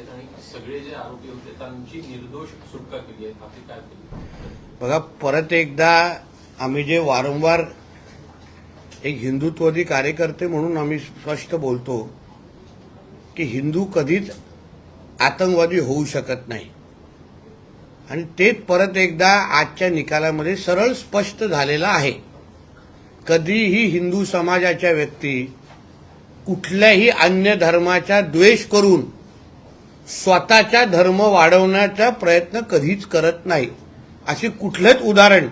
आहेत आणि सगळे जे आरोपी होते त्यांची निर्दोष सुटका केली आहे. आपली काय केली? बघा परत एकदा आम्ही जे वारंवार एक हिंदुत्ववादी कार्यकर्ते म्हणून आम्ही स्पष्ट बोलतो की हिंदू कधीच आतंकवादी होऊ शकत नाही. आणि तेच परत एकदा आजच्या निकालामध्ये सरळ स्पष्ट झालेलं आहे. कधीही हिंदू समाजाच्या व्यक्ती कुठल्याही अन्य धर्माचा द्वेष करून स्वतःचा धर्म वाढवण्याचा प्रयत्न कधीच करत नाही. असे कुठलंच उदाहरण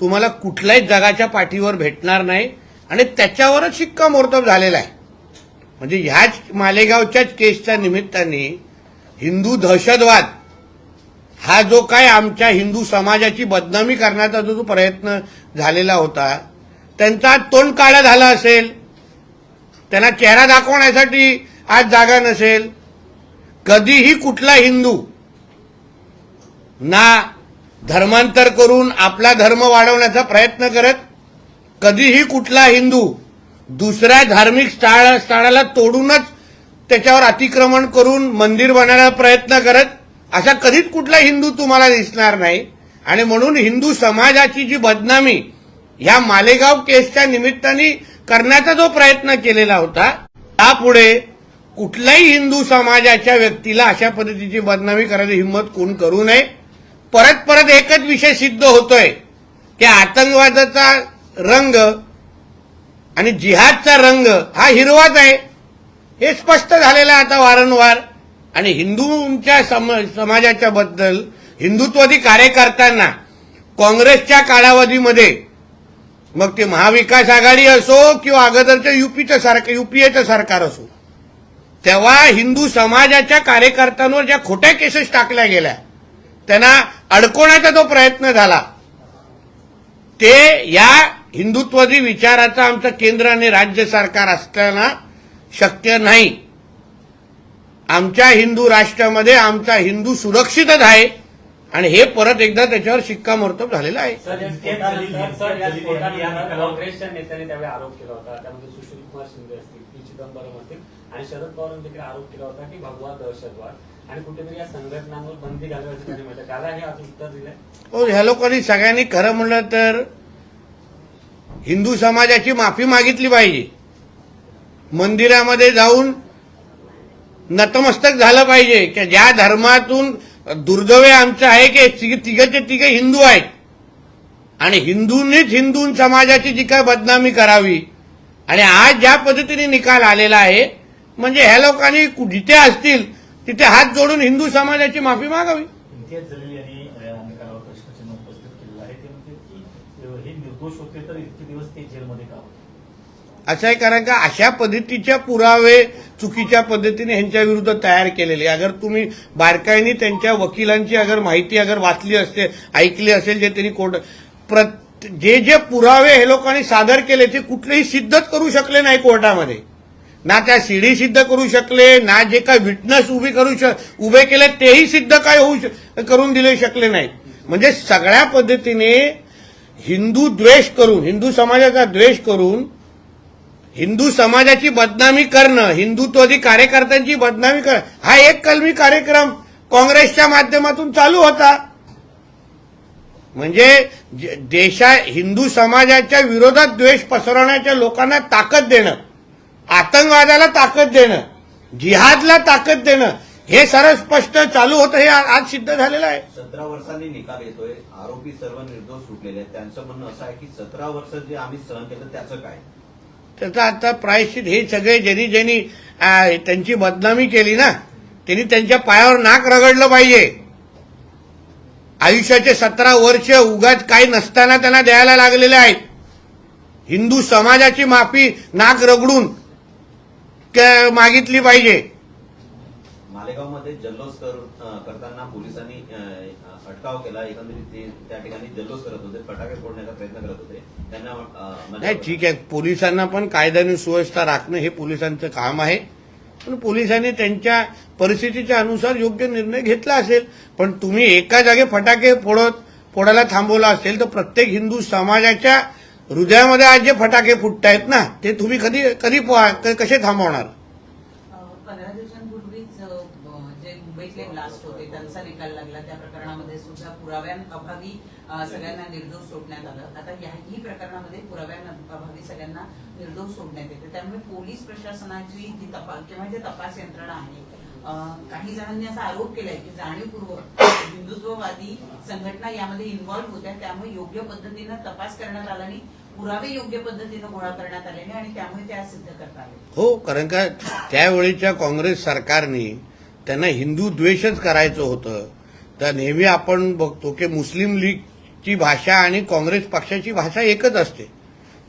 तुम्हाला कुठल्याच जगाच्या पाठीवर भेटणार नाही आणि त्याच्यावरच शिक्कामोर्तब झालेला आहे. म्हणजे ह्याच मालेगावच्याच केसच्या निमित्ताने हिंदू दहशतवाद हा जो काय आमच्या हिंदू समाजाची बदनामी करण्याचा जो जो प्रयत्न झालेला होता त्यांचा तोंड काळा झाला असेल त्यांना चेहरा दाखवण्यासाठी आज जागा नसेल कधीही कुठला हिंदू ना धर्मांतर करून आपला धर्म वाढवण्याचा प्रयत्न करत कधीही कुठला हिंदू दुसऱ्या धार्मिक स्थळ स्थळाला तोडूनच त्याच्यावर अतिक्रमण करून मंदिर बनायला प्रयत्न करत असा कधीच कुठला हिंदू तुम्हाला दिसणार नाही. आणि म्हणून हिंदू समाजाची जी बदनामी ह्या मालेगाव केसच्या निमित्ताने करण्याचा जो प्रयत्न केलेला होता त्यापुढे कुठल्याही हिंदू समाजाच्या व्यक्तीला अशा पद्धतीची बदनामी करायची हिंमत कोण करू नये? परत परत एकच विषय सिद्ध होतोय की आतंकवादाचा रंग आणि जिहादचा रंग हा हिरवाच आहे. हे स्पष्ट झालेलं आहे आता वारंवार. आणि हिंदूंच्या सम समाजाच्या बद्दल हिंदुत्ववादी कार्यकर्त्यांना काँग्रेसच्या कालावधीमध्ये मग ते महाविकास आघाडी असो किंवा अगोदरचं युपीचं सरकार युपीएचं सरकार असो तेव्हा हिंदू समाजाच्या कार्यकर्त्यांवर ज्या खोट्या केसेस टाकल्या गेल्या त्यांना अडकवण्याचा जो प्रयत्न झाला. ते या हिंदुत्ववादी विचाराचं आमचं केंद्र आणि राज्य सरकार असताना शक्य नाही. आमच्या हिंदू राष्ट्रामध्ये आमचा हिंदू सुरक्षितच आहे आणि हे परत एकदा त्याच्यावर शिक्कामोर्तब झालेलं आहे? काँग्रेसच्या नेत्यांनी त्यावेळी आरोप केला होता. त्यामध्ये सुशील कुमार शिंदे असतील पी चिदंबरम असतील. आणि शरद पवारांनी देखील आरोप केला होता की भगवा दहशतवाद आणि कुठेतरी या संघटनांवर बंदी घालवायची त्यांनी म्हटलं? त्याला हे आज उत्तर दिलंय. हो ह्या लोकांनी सगळ्यांनी खरं म्हणलं तर हिंदू समाजाची माफी मागितली पाहिजे. मंदिरामध्ये जाऊन नतमस्तक झालं पाहिजे. की ज्या धर्मातून दुर्दैव आमचं आहे की तिघ- तिघचे तिघे हिंदू आहेत. आणि हिंदूंनीच हिंदू समाजाची जी काय बदनामी करावी. आणि आज ज्या पद्धतीने निकाल आलेला आहे म्हणजे ह्या लोकांनी जिथे असतील तिथे हात जोडून हिंदू समाजाची माफी मागावी. असं आहे कारण का अशा पद्धतीच्या पुरावे चुकीच्या पद्धतीने ह्यांच्या विरुद्ध तयार केलेले अगर तुम्ही बारकाईने त्यांच्या वकिलांची अगर माहिती अगर वाचली असते ऐकली असेल जे त्यांनी कोर्ट जे जे पुरावे हे लोकांनी सादर केले ते कुठलेही सिद्धच करू शकले नाही कोर्टामध्ये. ना त्या सीडी सिद्ध करू शकले ना जे काय विटनेस उभी करू शक उभे केले तेही सिद्ध काय होऊ करून दिले शकले नाही म्हणजे सगळ्या पद्धतीने हिंदू द्वेष करून हिंदू समाजाचा द्वेष करून हिंदू समाजाची बदनामी करणं हिंदुत्ववादी कार्यकर्त्यांची बदनामी करणं हा एक कलमी कार्यक्रम काँग्रेसच्या माध्यमातून चालू होता. म्हणजे देशा हिंदू समाजाच्या विरोधात द्वेष पसरवण्याच्या लोकांना ताकद देणं. आतंकवादाला ताकद देणं जिहादला ताकद देणं हे सर्व स्पष्ट चालू होतं हे आज सिद्ध झालेलं आहे. सतरा वर्षांनी निकाल येतोय आरोपी सर्व निर्दोष सुटलेले आहेत. त्यांचं म्हणणं असं आहे की सतरा वर्ष जे आम्ही सहन केलं त्याचं काय? त्याचा आता प्रायश्चित हे सगळे ज्यांनी ज्यांनी त्यांची बदनामी केली ना त्यांनी त्यांच्या पायावर नाक रगडलं पाहिजे. आयुष्याचे सतरा वर्ष उगाच काही नसताना त्यांना द्यायला लागलेले आहेत. हिंदू समाजाची माफी नाक रगडून मागितली पाहिजे. मालेगावमध्ये जल्लोष करताना पोलिसांनी अटकाव केला. एकंदरीत त्या ठिकाणी जल्लोष करत होते फटाके फोडण्याचा प्रयत्न करत होते. त्यांना मजा- नाही ठीक आहे. पोलिसांना पण कायदा आणि सुव्यवस्था राखणं हे पोलिसांचं काम आहे. पण पोलिसांनी त्यांच्या परिस्थितीच्या अनुसार योग्य निर्णय घेतला असेल. पण तुम्ही एका जागे फटाके फोडत फोडायला थांबवला असेल तर प्रत्येक हिंदू समाजाच्या हृदयामध्ये आज जे फटाके फुटतायत ना ते तुम्ही कधी कधी कसे थांबवणार? पंधरा दिवसांपूर्वीच जे मुंबईतले ब्लास्ट होते त्यांचा निकाल लागला. त्या प्रकरणामध्ये सुद्धा पुराव्यांअभावी अं, सगळ्यांना निर्दोष सोडण्यात आलं. आता याही प्रकरणामध्ये पुराव्यांअभावी सगळ्यांना निर्दोष सोडण्यात येते. त्यामुळे पोलीस प्रशासनाची जी तपास किंवा जे तपास यंत्रणा आहे काही जणांनी असा आरोप केलाय की जाणीवपूर्वक हिंदुत्ववादी संघटना यामध्ये इन्व्हॉल्व्ह होत्या त्यामुळे योग्य पद्धतीनं तपास करण्यात आला आणि पुरावे योग्य पद्धतीनं गोळा करण्यात आले आणि त्यामुळे त्या सिद्ध करता आले. हो कारण का त्यावेळीच्या काँग्रेस सरकारने त्यांना हिंदू द्वेषच करायचं होतं. तर नेहमी आपण बघतो की मुस्लिम लीगची भाषा आणि काँग्रेस पक्षाची भाषा एकच असते.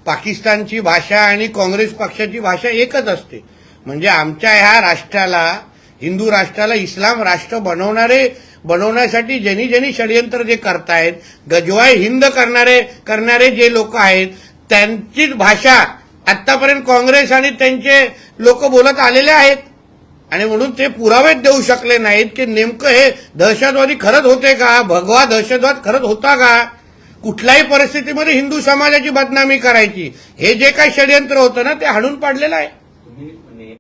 पाकिस्तानची भाषा आणि काँग्रेस पक्षाची भाषा एकच असते. म्हणजे आमच्या ह्या राष्ट्राला हिंदू राष्ट्राला इस्लाम राष्ट्र बनवणारे बनवण्यासाठी ज्यांनी ज्यांनी षडयंत्र जे करतायत गजवाय हिंद करणारे करणारे जे लोक आहेत त्यांचीच भाषा आतापर्यंत काँग्रेस आणि त्यांचे लोक बोलत आलेले आहेत. आणि म्हणून ते पुरावेच देऊ शकले नाहीत की नेमकं हे दहशतवादी खरंच होते का? भगवा दहशतवाद खरंच होता का? कुठल्याही परिस्थितीमध्ये हिंदू समाजाची बदनामी करायची. हे जे काही षडयंत्र होतं ना ते हाणून पाडलेलं आहे.